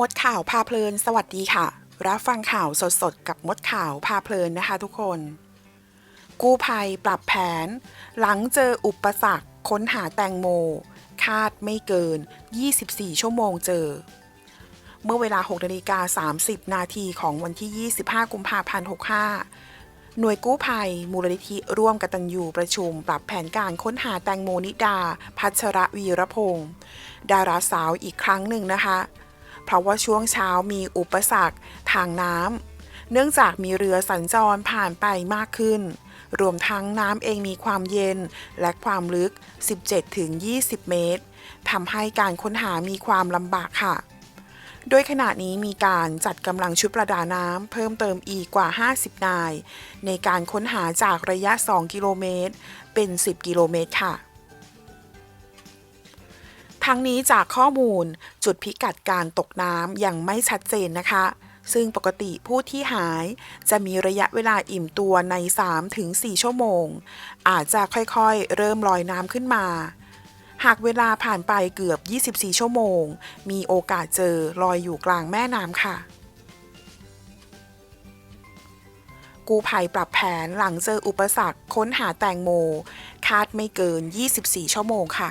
มดข่าวพาเพลิน สวัสดีค่ะ รับฟังข่าวสดๆ กับมดข่าวพาเพลินนะคะทุกคน กู้ภัยปรับแผน หลังเจออุปสรรคค้นหาแตงโม คาดไม่เกิน 24 ชั่วโมงเจอ เมื่อเวลา 6นาฬิกา30 นาทีของวันที่ 25 กุมภาพันธ์ 65 หน่วยกู้ภัย มูลนิธิร่วมกตัญญูประชุม ปรับแผนการค้นหาแตงโมนิดา พัชระวีรพงศ์ดาราสาวอีกครั้งหนึ่งนะคะ เพราะว่าช่วงเช้ามีอุปสรรคทางน้ำเนื่องจากมีเรือสัญจรผ่านไปมากขึ้น รวมทั้งน้ำเองมีความเย็นและความลึก 17-20 เมตรทำให้การค้นหามีความลำบากค่ะ โดยขณะนี้มีการจัดกำลังชุดประดาน้ำเพิ่มเติมอีกกว่า 50 นาย ในการค้นหาจากระยะ 2 กิโลเมตร เป็น 10 กิโลเมตรค่ะ ทั้งนี้จากข้อมูลจุดพิกัดการตกน้ำยังไม่ชัดเจนนะคะ ซึ่งปกติผู้ที่หายจะมีระยะเวลาอิ่มตัวใน 3-4 ชั่วโมง อาจจะค่อยๆ เริ่มลอยน้ำขึ้นมา หากเวลาผ่านไปเกือบ 24 ชั่วโมง มีโอกาสเจอลอยอยู่กลางแม่น้ำค่ะกู้ภัยปรับแผนหลังเจออุปสรรคค้นหาแตงโม คาดไม่เกิน 24 ชั่วโมงค่ะ